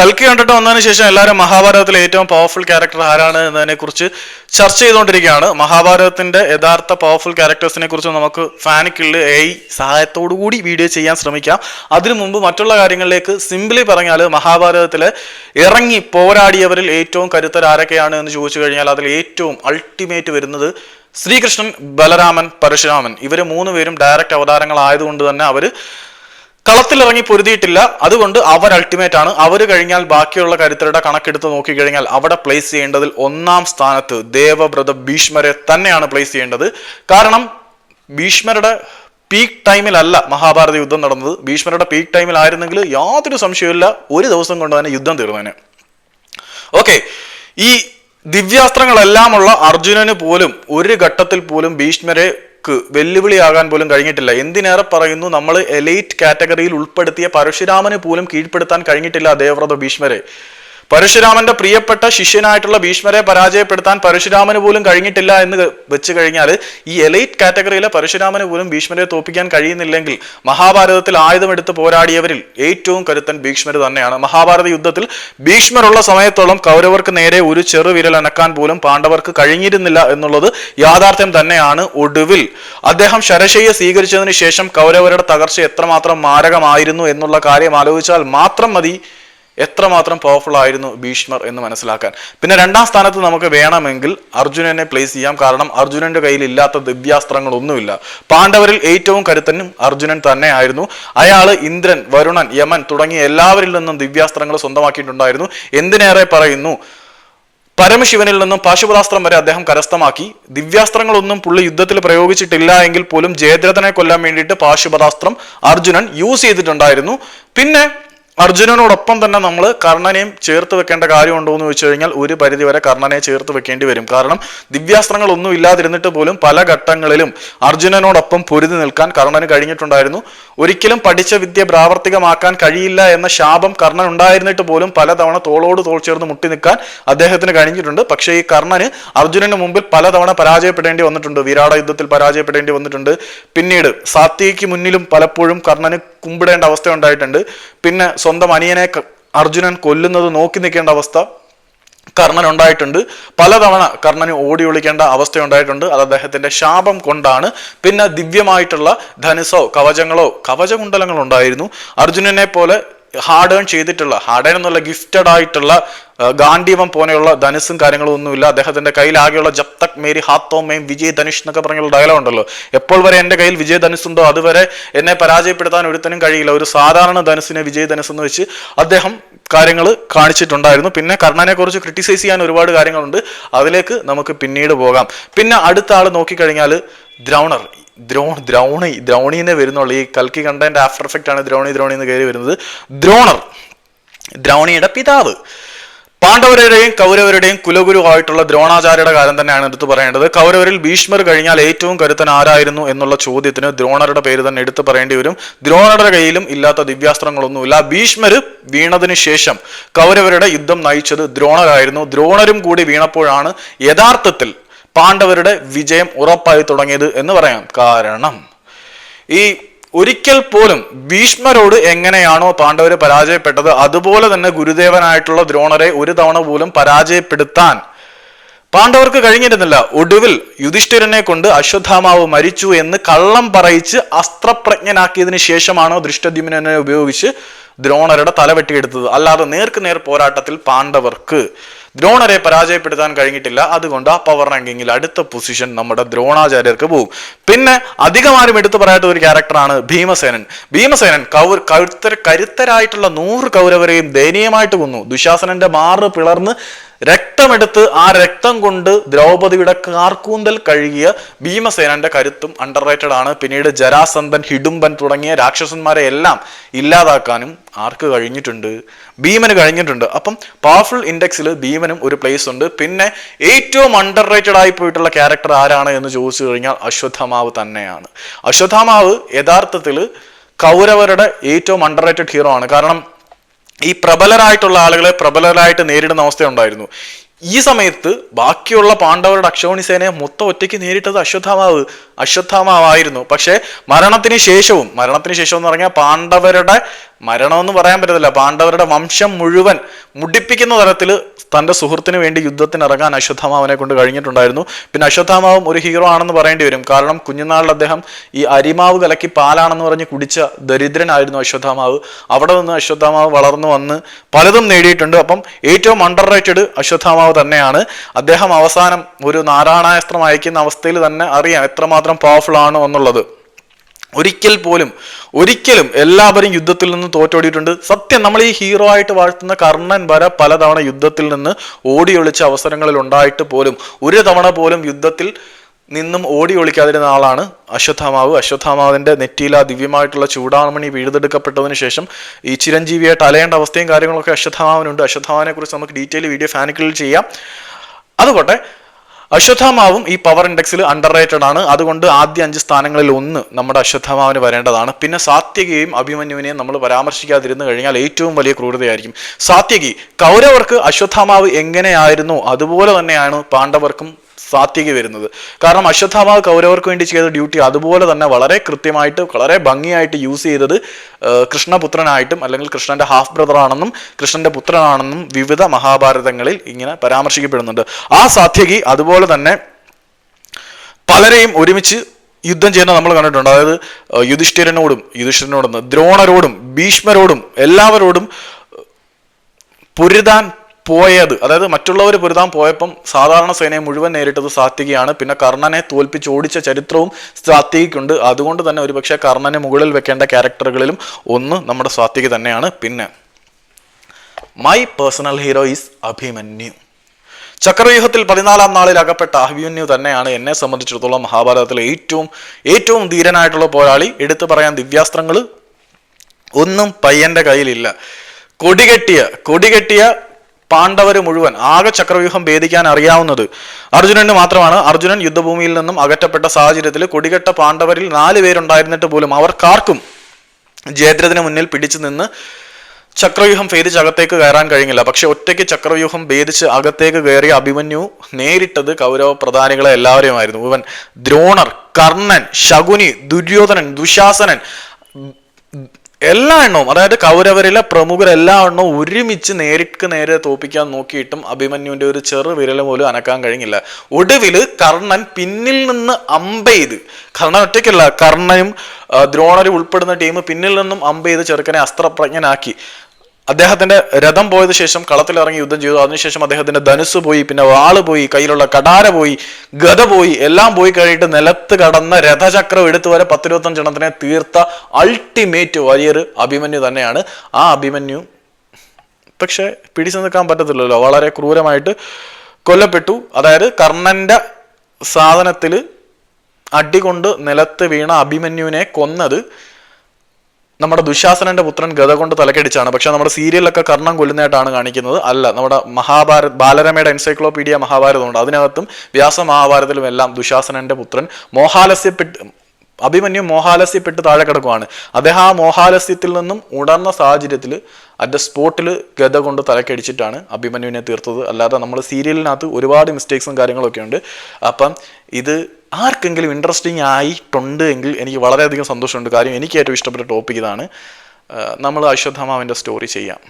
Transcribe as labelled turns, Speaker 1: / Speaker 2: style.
Speaker 1: കൽക്കി കണ്ടിട്ട് വന്നതിന് ശേഷം എല്ലാവരും മഹാഭാരതത്തിലെ ഏറ്റവും പവർഫുൾ ക്യാരക്ടർ ആരാണ് എന്നതിനെ കുറിച്ച് ചർച്ച ചെയ്തുകൊണ്ടിരിക്കുകയാണ്. മഹാഭാരതത്തിന്റെ യഥാർത്ഥ പവർഫുൾ ക്യാരക്ടേഴ്സിനെ കുറിച്ച് നമുക്ക് ഫാനിക്കുള്ളിൽ എ സഹായത്തോടു കൂടി വീഡിയോ ചെയ്യാൻ ശ്രമിക്കാം. അതിനു മുമ്പ് മറ്റുള്ള കാര്യങ്ങളിലേക്ക് സിംപിളി പറഞ്ഞാൽ മഹാഭാരതത്തിലെ ഇറങ്ങി പോരാടിയവരിൽ ഏറ്റവും കരുത്തർ ആരൊക്കെയാണ് എന്ന് ചോദിച്ചു കഴിഞ്ഞാൽ അതിൽ ഏറ്റവും അൾട്ടിമേറ്റ് വരുന്നത് ശ്രീകൃഷ്ണൻ ബലരാമൻ പരശുരാമൻ. ഇവർ മൂന്ന് പേരും ഡയറക്റ്റ് അവതാരങ്ങളായതുകൊണ്ട് തന്നെ അവർ കളത്തിലിറങ്ങി പൊരുതിയിട്ടില്ല. അതുകൊണ്ട് അവർ അൾട്ടിമേറ്റ് ആണ്. അവർ കഴിഞ്ഞാൽ ബാക്കിയുള്ള കരുത്തരുടെ കണക്കെടുത്ത് നോക്കിക്കഴിഞ്ഞാൽ അവിടെ പ്ലേസ് ചെയ്യേണ്ടതിൽ ഒന്നാം സ്ഥാനത്ത് ദേവബ്രത ഭീഷ്മരെ തന്നെയാണ് പ്ലേസ് ചെയ്യേണ്ടത്. കാരണം ഭീഷ്മരുടെ പീക്ക് ടൈമിലല്ല മഹാഭാരത യുദ്ധം നടന്നത്. ഭീഷ്മരുടെ പീക്ക് ടൈമിലായിരുന്നെങ്കിൽ യാതൊരു സംശയമില്ല ഒരു ദിവസം കൊണ്ട് തന്നെ യുദ്ധം തീർന്നേനെ. ഓക്കെ ഈ ദിവ്യാസ്ത്രങ്ങളെല്ലാമുള്ള അർജുനന് പോലും ഒരു ഘട്ടത്തിൽ പോലും ഭീഷ്മരെക്ക് വെല്ലുവിളിയാകാൻ പോലും കഴിഞ്ഞിട്ടില്ല. എന്തിനേറെ പറയുന്നു? നമ്മൾ എലൈറ്റ് കാറ്റഗറിയിൽ ഉൾപ്പെടുത്തിയ പരശുരാമന് പോലും കീഴ്പ്പെടുത്താൻ കഴിഞ്ഞിട്ടില്ല ദേവ്രത ഭീഷ്മരെ. പരശുരാമന്റെ പ്രിയപ്പെട്ട ശിഷ്യനായിട്ടുള്ള ഭീഷ്മരെ പരാജയപ്പെടുത്താൻ പരശുരാമന് പോലും കഴിഞ്ഞിട്ടില്ല എന്ന് വെച്ച് കഴിഞ്ഞാൽ ഈ എലൈറ്റ് കാറ്റഗറിയിലെ പരശുരാമന് പോലും ഭീഷ്മരെ തോപ്പിക്കാൻ കഴിയുന്നില്ലെങ്കിൽ മഹാഭാരതത്തിൽ ആയുധമെടുത്ത് പോരാടിയവരിൽ ഏറ്റവും കരുത്തൻ ഭീഷ്മർ തന്നെയാണ്. മഹാഭാരത യുദ്ധത്തിൽ ഭീഷ്മരുള്ള സമയത്തോളം കൗരവർക്ക് നേരെ ഒരു ചെറുവിരൽ അനക്കാൻ പോലും പാണ്ഡവർക്ക് കഴിഞ്ഞിരുന്നില്ല എന്നുള്ളത് യാഥാർത്ഥ്യം തന്നെയാണ് ഒടുവിൽ. അദ്ദേഹം ശരശയ്യ സ്വീകരിച്ചതിന് ശേഷം കൗരവരുടെ തകർച്ച എത്രമാത്രം മാരകമായിരുന്നു എന്നുള്ള കാര്യം ആലോചിച്ചാൽ മാത്രം മതി എത്രമാത്രം പവർഫുൾ ആയിരുന്നു ഭീഷ്മർ എന്ന് മനസ്സിലാക്കാൻ. പിന്നെ രണ്ടാം സ്ഥാനത്ത് നമുക്ക് വേണമെങ്കിൽ അർജുനനെ പ്ലേസ് ചെയ്യാം. കാരണം അർജുനന്റെ കയ്യിൽ ഇല്ലാത്ത ദിവ്യാസ്ത്രങ്ങളൊന്നുമില്ല. പാണ്ഡവരിൽ ഏറ്റവും കരുത്തനും അർജുനൻ തന്നെയായിരുന്നു അയാൾ ഇന്ദ്രൻ വരുണൻ യമൻ തുടങ്ങിയ എല്ലാവരിൽ നിന്നും ദിവ്യാസ്ത്രങ്ങൾ സ്വന്തമാക്കിയിട്ടുണ്ടായിരുന്നു. എന്തിനേറെ പറയുന്നു? പരമശിവനിൽ നിന്നും പാശുപതാസ്ത്രം വരെ അദ്ദേഹം കരസ്ഥമാക്കി. ദിവ്യാസ്ത്രങ്ങളൊന്നും പുള്ളി യുദ്ധത്തിൽ പ്രയോഗിച്ചിട്ടില്ല എങ്കിൽ പോലും ജയദ്രഥനെ കൊല്ലാൻ വേണ്ടിയിട്ട് പാശുപതാസ്ത്രം അർജുനൻ യൂസ് ചെയ്തിട്ടുണ്ടായിരുന്നു. പിന്നെ അർജുനനോടൊപ്പം തന്നെ നമ്മൾ കർണനെയും ചേർത്ത് വെക്കേണ്ട കാര്യമുണ്ടോ എന്ന് ചോദിച്ചു കഴിഞ്ഞാൽ ഒരു പരിധി വരെ കർണനെ ചേർത്ത് വെക്കേണ്ടി വരും. കാരണം ദിവ്യാസ്ത്രങ്ങൾ ഒന്നും ഇല്ലാതിരുന്നിട്ട് പോലും പല ഘട്ടങ്ങളിലും അർജുനനോടൊപ്പം പൊരുതി നിൽക്കാൻ കർണന് കഴിഞ്ഞിട്ടുണ്ടായിരുന്നു. ഒരിക്കലും പഠിച്ച വിദ്യ പ്രാവർത്തികമാക്കാൻ കഴിയില്ല എന്ന ശാപം കർണൻ ഉണ്ടായിരുന്നിട്ട് പോലും പലതവണ തോളോട് തോൾ ചേർന്ന് മുട്ടി നിൽക്കാൻ അദ്ദേഹത്തിന് കഴിഞ്ഞിട്ടുണ്ട്. പക്ഷേ ഈ കർണന് അർജുനന് മുമ്പിൽ പലതവണ പരാജയപ്പെടേണ്ടി വന്നിട്ടുണ്ട്. വിരാട യുദ്ധത്തിൽ പരാജയപ്പെടേണ്ടി വന്നിട്ടുണ്ട്. പിന്നീട് സാത്വിക്ക് മുന്നിലും പലപ്പോഴും കർണന് കുമ്പിടേണ്ട അവസ്ഥ ഉണ്ടായിട്ടുണ്ട്. പിന്നെ സ്വന്തം അനിയനെ അർജുനൻ കൊല്ലുന്നത് നോക്കി നിൽക്കേണ്ട അവസ്ഥ കർണൻ ഉണ്ടായിട്ടുണ്ട് പലതവണ കർണന് ഓടി ഒളിക്കേണ്ട അവസ്ഥ ഉണ്ടായിട്ടുണ്ട് അത് അദ്ദേഹത്തിന്റെ ശാപം കൊണ്ടാണ്. പിന്നെ ദിവ്യമായിട്ടുള്ള ധനുസോ കവചങ്ങളോ കവചകുണ്ടലങ്ങളോ ഉണ്ടായിരുന്നു അർജുനനെ പോലെ ഹാർഡ് ഏൺ ചെയ്തിട്ടുള്ള ഹാർഡ് ഏൺ എന്നുള്ള ഗിഫ്റ്റഡ് ആയിട്ടുള്ള ഗാന്ധിവം പോലെയുള്ള ധനുസും കാര്യങ്ങളും ഒന്നുമില്ല. അദ്ദേഹത്തിന്റെ കയ്യിൽ ആകെയുള്ള ജബ് തക് മേരി ഹാത്തോമയും വിജയ് ധനുഷ് എന്നൊക്കെ പറഞ്ഞുള്ള ഡയലോഗ് ഉണ്ടല്ലോ. എപ്പോൾ വരെ എന്റെ കയ്യിൽ വിജയ് ധനുസ് ഉണ്ടോ? അതുവരെ എന്നെ പരാജയപ്പെടുത്താൻ ഒരുത്തനും കഴിയില്ല. ഒരു സാധാരണ ധനുസിനെ വിജയ് ധനുസ് എന്ന് വെച്ച് അദ്ദേഹം കാര്യങ്ങൾ കാണിച്ചിട്ടുണ്ടായിരുന്നു. പിന്നെ കർണനെ കുറിച്ച് ക്രിട്ടിസൈസ് ചെയ്യാൻ ഒരുപാട് കാര്യങ്ങളുണ്ട്. അതിലേക്ക് നമുക്ക് പിന്നീട് പോകാം. പിന്നെ അടുത്ത ആൾ നോക്കിക്കഴിഞ്ഞാൽ ദ്രൗണർ. ദ്രോൺ ദ്രൗണി ദ്രൗണിനെ വരുന്നുള്ളൂ. ഈ കൽക്കി കണ്ടന്റ് ആഫ്റ്റർ എഫക്റ്റ് ആണ് ദ്രോണി ദ്രോണി എന്ന് കയറി വരുന്നത്. ദ്രോണർ ദ്രൗണിയുടെ പിതാവ്. പാണ്ഡവരുടെയും കൗരവരുടെയും കുലഗുരു ആയിട്ടുള്ള ദ്രോണാചാര്യയുടെ കാലം തന്നെയാണ് എടുത്തു പറയേണ്ടത്. കൗരവരിൽ ഭീഷ്മർ കഴിഞ്ഞാൽ ഏറ്റവും കരുത്തൻ ആരായിരുന്നു എന്നുള്ള ചോദ്യത്തിന് ദ്രോണരുടെ പേര് തന്നെ എടുത്തു പറയേണ്ടി വരും. ദ്രോണരുടെ കയ്യിലും ഇല്ലാത്ത ദിവ്യാസ്ത്രങ്ങളൊന്നുമില്ല. ഭീഷ്മർ വീണതിന് ശേഷം കൗരവരുടെ യുദ്ധം നയിച്ചത് ദ്രോണരായിരുന്നു. ദ്രോണരും കൂടി വീണപ്പോഴാണ് യഥാർത്ഥത്തിൽ പാണ്ഡവരുടെ വിജയം ഉറപ്പായി തുടങ്ങിയത് എന്ന് പറയാം. കാരണം ഈ ഒരിക്കൽ പോലും ഭീഷ്മരോട് എങ്ങനെയാണോ പാണ്ഡവർ പരാജയപ്പെട്ടത് അതുപോലെ തന്നെ ഗുരുദേവനായിട്ടുള്ള ദ്രോണരെ ഒരു തവണ പോലും പരാജയപ്പെടുത്താൻ പാണ്ഡവർക്ക് കഴിഞ്ഞിരുന്നില്ല. ഒടുവിൽ യുധിഷ്ഠിരനെ കൊണ്ട് അശ്വത്ഥാമാവ് മരിച്ചു എന്ന് കള്ളം പറയിച്ച് അസ്ത്രപ്രജ്ഞനാക്കിയതിനു ശേഷമാണ് ദൃഷ്ടദ്യുമ്നെ ഉപയോഗിച്ച് ദ്രോണരുടെ തല വെട്ടിയെടുത്തത് അല്ലാതെ നേർക്ക് നേർ പോരാട്ടത്തിൽ പാണ്ഡവർക്ക് ദ്രോണരെ പരാജയപ്പെടുത്താൻ കഴിഞ്ഞിട്ടില്ല. അതുകൊണ്ട് ആ പവർ റാങ്കിങ്ങിൽ അടുത്ത പൊസിഷൻ നമ്മുടെ ദ്രോണാചാര്യർക്ക് പോകും പിന്നെ അധികമാരും എടുത്തു പറയാത്ത ഒരു ക്യാരക്ടറാണ് ഭീമസേനൻ. ഭീമസേനൻ കൗ കരുത്തര കരുത്തരായിട്ടുള്ള നൂറ് കൗരവരെയും ദയനീയമായിട്ട് കൊന്നു. ദുശാസനന്റെ മാറ് പിളർന്ന് രക്തമെടുത്ത് ആ രക്തം കൊണ്ട് ദ്രൗപദിയുടെ കാർക്കൂന്തൽ കഴുകിയ ഭീമസേനന്റെ കരുത്തും അണ്ടർ റേറ്റഡ് ആണ്. പിന്നീട് ജരാസന്ധൻ ഹിഡുംബൻ തുടങ്ങിയ രാക്ഷസന്മാരെ എല്ലാം ഇല്ലാതാക്കാനും ആർക്ക് കഴിഞ്ഞിട്ടുണ്ട്? ഭീമന് കഴിഞ്ഞിട്ടുണ്ട്. അപ്പം പവർഫുൾ ഇൻഡെക്സിൽ ഭീമനും ഒരു പ്ലേസ് ഉണ്ട്. പിന്നെ ഏറ്റവും അണ്ടർ റേറ്റഡ് ആയി പോയിട്ടുള്ള ക്യാരക്ടർ ആരാണ് എന്ന് ചോദിച്ചു കഴിഞ്ഞാൽ അശ്വത്ഥമാവ് തന്നെയാണ്. അശ്വത്ഥമാവ് യഥാർത്ഥത്തിൽ കൗരവരുടെ ഏറ്റവും അണ്ടർ റേറ്റഡ് ഹീറോ ആണ്. കാരണം ഈ പ്രബലരായിട്ടുള്ള ആളുകളെ പ്രബലരായിട്ട് നേരിടുന്ന അവസ്ഥയുണ്ടായിരുന്നു. ഈ സമയത്ത് ബാക്കിയുള്ള പാണ്ഡവരുടെ അക്ഷോണി സേനയെ മൊത്തം ഒറ്റയ്ക്ക് നേരിട്ടത് അശ്വത്ഥാമാവ് അശ്വത്ഥാമാവായിരുന്നു. പക്ഷേ മരണത്തിന് ശേഷവും മരണത്തിന് ശേഷം എന്ന് പറഞ്ഞാൽ പാണ്ഡവരുടെ മരണമെന്ന് പറയാൻ പറ്റത്തില്ല. പാണ്ഡവരുടെ വംശം മുഴുവൻ മുടിപ്പിക്കുന്ന തരത്തിൽ തന്റെ സുഹൃത്തിന് വേണ്ടി യുദ്ധത്തിന് ഇറങ്ങാൻ അശ്വത്ഥാമാവനെ കൊണ്ട് കഴിഞ്ഞിട്ടുണ്ടായിരുന്നു. പിന്നെ അശ്വത്ഥാമാവും ഒരു ഹീറോ ആണെന്ന് പറയേണ്ടി വരും. കാരണം കുഞ്ഞുനാളിൽ അദ്ദേഹം ഈ അരിമാവ് കലക്കി പാലാണെന്ന് പറഞ്ഞ് കുടിച്ച ദരിദ്രനായിരുന്നു അശ്വത്ഥാമാവ്. അവിടെ നിന്ന് അശ്വത്ഥാമാവ് വളർന്നു വന്ന് പലതും നേടിയിട്ടുണ്ട്. അപ്പം ഏറ്റവും അണ്ടർ റേറ്റഡ് അശ്വത്ഥാമാവ് തന്നെയാണ്. അദ്ദേഹം അവസാനം ഒരു നാരായണാസ്ത്രം അയക്കുന്ന അവസ്ഥയിൽ തന്നെ അറിയാം എത്രമാത്രം പവർഫുൾ ആണ് എന്നുള്ളത്. ഒരിക്കൽ പോലും ഒരിക്കലും എല്ലാവരും യുദ്ധത്തിൽ നിന്ന് തോറ്റോടിയിട്ടുണ്ട്. സത്യം നമ്മൾ ഈ ഹീറോ ആയിട്ട് വാഴ്ത്തുന്ന കർണൻ വരെ പലതവണ യുദ്ധത്തിൽ നിന്ന് ഓടി ഒളിച്ച അവസരങ്ങളിൽ ഉണ്ടായിട്ട് പോലും ഒരു തവണ പോലും യുദ്ധത്തിൽ നിന്നും ഓടി ഒളിക്കാതിരുന്ന ആളാണ് അശ്വത്ഥാമാവ്. അശ്വത്ഥാമാവിന്റെ നെറ്റിയിൽ ആ ദിവ്യമായിട്ടുള്ള ചൂടാമണി വീഴുതെടുക്കപ്പെട്ടതിന് ശേഷം ഈ ചിരഞ്ജീവിയായിട്ട് അലയേണ്ട അവസ്ഥയും കാര്യങ്ങളൊക്കെ അശ്വത്ഥാമാവിനുണ്ട്. അശ്വത്ഥാമാവിനെ കുറിച്ച് നമുക്ക് ഡീറ്റെയിൽ വീഡിയോ ഫാനിക്കുകളിൽ ചെയ്യാം. അതുകൊട്ടെ അശ്വത്ഥാമാവും ഈ പവർ ഇൻഡെക്സിൽ അണ്ടർ റേറ്റഡ് ആണ്. അതുകൊണ്ട് ആദ്യ അഞ്ച് സ്ഥാനങ്ങളിൽ ഒന്ന് നമ്മുടെ അശ്വത്ഥാമാവിന് വരേണ്ടതാണ്. പിന്നെ സാത്യകയും അഭിമന്യുവിനെയും നമ്മൾ പരാമർശിക്കാതിരുന്നു കഴിഞ്ഞാൽ ഏറ്റവും വലിയ ക്രൂരതയായിരിക്കും. സാത്യകി കൗരവർക്ക് അശ്വത്ഥാമാവ് എങ്ങനെയായിരുന്നു? അതുപോലെ തന്നെയാണ് പാണ്ഡവർക്കും സാത്യകി വരുന്നത്. കാരണം അശ്വത്ഥാമാവ് കൗരവർക്ക് വേണ്ടി ചെയ്ത ഡ്യൂട്ടി അതുപോലെ തന്നെ വളരെ കൃത്യമായിട്ട് വളരെ ഭംഗിയായിട്ട് യൂസ് ചെയ്തത് കൃഷ്ണപുത്രനായിട്ടും അല്ലെങ്കിൽ കൃഷ്ണന്റെ ഹാഫ് ബ്രദറാണെന്നും കൃഷ്ണന്റെ പുത്രനാണെന്നും വിവിധ മഹാഭാരതങ്ങളിൽ ഇങ്ങനെ പരാമർശിക്കപ്പെടുന്നുണ്ട്. ആ സാത്യകി അതുപോലെ തന്നെ പലരെയും ഒരുമിച്ച് യുദ്ധം ചെയ്യുന്ന നമ്മൾ കണ്ടിട്ടുണ്ട്. അതായത് യുധിഷ്ഠിരനോടും യുധിഷ്ഠിരനോടും ദ്രോണരോടും ഭീഷ്മരോടും എല്ലാവരോടും പൊരുതാൻ പോയത്. അതായത് മറ്റുള്ളവർ പൊരുതാൻ പോയപ്പം സാധാരണ സേനയെ മുഴുവൻ നേരിട്ടത് സാത്വികയാണ്. പിന്നെ കർണനെ തോൽപ്പിച്ച് ഓടിച്ച ചരിത്രവും സാത്വികയ്ക്കുണ്ട്. അതുകൊണ്ട് തന്നെ ഒരുപക്ഷെ കർണനെ മുകളിൽ വെക്കേണ്ട ക്യാരക്ടറുകളിലും ഒന്ന് നമ്മുടെ സാത്വിക തന്നെയാണ്. പിന്നെ my personal hero is Abhimanyu. ചക്രവ്യൂഹത്തിൽ പതിനാലാം നാളിൽ അകപ്പെട്ട അഭിമന്യു തന്നെയാണ് എന്നെ സംബന്ധിച്ചിടത്തോളം മഹാഭാരതത്തിലെ ഏറ്റവും ഏറ്റവും ധീരനായിട്ടുള്ള പോരാളി. എടുത്തു പറയാൻ ദിവ്യാസ്ത്രങ്ങൾ ഒന്നും പയ്യന്റെ കയ്യിലില്ല. കൊടികെട്ടിയ കൊടികെട്ടിയ പാണ്ഡവര് മുഴുവൻ ആകെ ചക്രവ്യൂഹം ഭേദിക്കാൻ അറിയാവുന്നത് അർജുനന് മാത്രമാണ്. അർജുനൻ യുദ്ധഭൂമിയിൽ നിന്നും അകറ്റപ്പെട്ട സാഹചര്യത്തിൽ കൊടികെട്ട പാണ്ഡവരിൽ നാല് പേരുണ്ടായിരുന്നിട്ട് പോലും അവർക്കാർക്കും ജയദ്രഥന് മുന്നിൽ പിടിച്ചു നിന്ന് ചക്രവ്യൂഹം ഭേദിച്ച് അകത്തേക്ക് കയറാൻ കഴിഞ്ഞില്ല. പക്ഷെ ഒറ്റയ്ക്ക് ചക്രവ്യൂഹം ഭേദിച്ച് അകത്തേക്ക് കയറി അഭിമന്യു നേരിട്ടത് കൗരവ പ്രധാനികളെ എല്ലാവരെയുമായിരുന്നു. ഇവൻ ദ്രോണർ കർണൻ ശകുനി ദുര്യോധനൻ ദുശാസനൻ എല്ലാ എണ്ണവും അതായത് കൗരവരിലെ പ്രമുഖർ എല്ലാ എണ്ണവും ഒരുമിച്ച് നേരിട്ട് നേരെ തോപ്പിക്കാൻ നോക്കിയിട്ടും അഭിമന്യുവിന്റെ ഒരു ചെറു വിരൽ പോലും അനക്കാൻ കഴിഞ്ഞില്ല. ഒടുവിൽ കർണൻ പിന്നിൽ നിന്ന് അമ്പെയ്ത് കർണൻ ഒറ്റയ്ക്കല്ല കർണനും ദ്രോണരും ഉൾപ്പെടുന്ന ടീം പിന്നിൽ നിന്നും അമ്പെയ്ത് ചെറുക്കനെ അസ്ത്രപ്രജ്ഞനാക്കി. അദ്ദേഹത്തിന്റെ രഥം പോയത് ശേഷം കളത്തിലിറങ്ങി യുദ്ധം ചെയ്തു. അതിനുശേഷം അദ്ദേഹത്തിന്റെ ധനുസ് പോയി പിന്നെ വാൾ പോയി കയ്യിലുള്ള കടാര പോയി ഗത പോയി എല്ലാം പോയി കഴിഞ്ഞിട്ട് നിലത്ത് കടന്ന രഥചക്രം എടുത്തു വരെ പത്തിരുപത്തഞ്ചെണ്ണത്തിനെ തീർത്ത അൾട്ടിമേറ്റ് വലിയ അഭിമന്യു തന്നെയാണ്. ആ അഭിമന്യു പക്ഷെ പിടിച്ചു നിൽക്കാൻ പറ്റത്തില്ലല്ലോ. വളരെ ക്രൂരമായിട്ട് കൊല്ലപ്പെട്ടു. അതായത് കർണന്റെ സാധനത്തിൽ അടികൊണ്ട് നിലത്ത് വീണ അഭിമന്യുവിനെ കൊന്നത് നമ്മുടെ ദുശാസനന്റെ പുത്രൻ ഗത കൊണ്ട് തലക്കടിച്ചാണ്. പക്ഷെ നമ്മുടെ സീരിയലൊക്കെ കർണം കൊല്ലുന്നതായിട്ടാണ് കാണിക്കുന്നത്. അല്ല നമ്മുടെ മഹാഭാരത് ബാലരമയുടെ എൻസൈക്ലോപീഡിയ മഹാഭാരതമുണ്ട്. അതിനകത്തും വ്യാസ മഹാഭാരതത്തിലും എല്ലാം ദുശാസനന്റെ പുത്രൻ മോഹാലസ്യപ്പെട്ട് അഭിമന്യു മോഹാലസ്യപ്പെട്ട് താഴെ കിടക്കുവാണ്. അദ്ദേഹം ആ മോഹാലസ്യത്തിൽ നിന്നും ഉണർന്ന സാഹചര്യത്തിൽ അറ്റ് ദ സ്പോട്ടിൽ ഗത കൊണ്ട് തലക്കടിച്ചിട്ടാണ് അഭിമന്യുവിനെ തീർത്തത്. അല്ലാതെ നമ്മൾ സീരിയലിനകത്ത് ഒരുപാട് മിസ്റ്റേക്സും കാര്യങ്ങളൊക്കെ ഉണ്ട് അപ്പം ഇത് ആർക്കെങ്കിലും ഇൻട്രസ്റ്റിംഗ് ആയിട്ടുണ്ട് എങ്കിൽ എനിക്ക് വളരെയധികം സന്തോഷമുണ്ട്. കാര്യം എനിക്ക് ഏറ്റവും ഇഷ്ടപ്പെട്ട ടോപ്പിക് ഇതാണ് നമ്മൾ അശ്വത്ഥമാവിന്റെ സ്റ്റോറി ചെയ്യാം.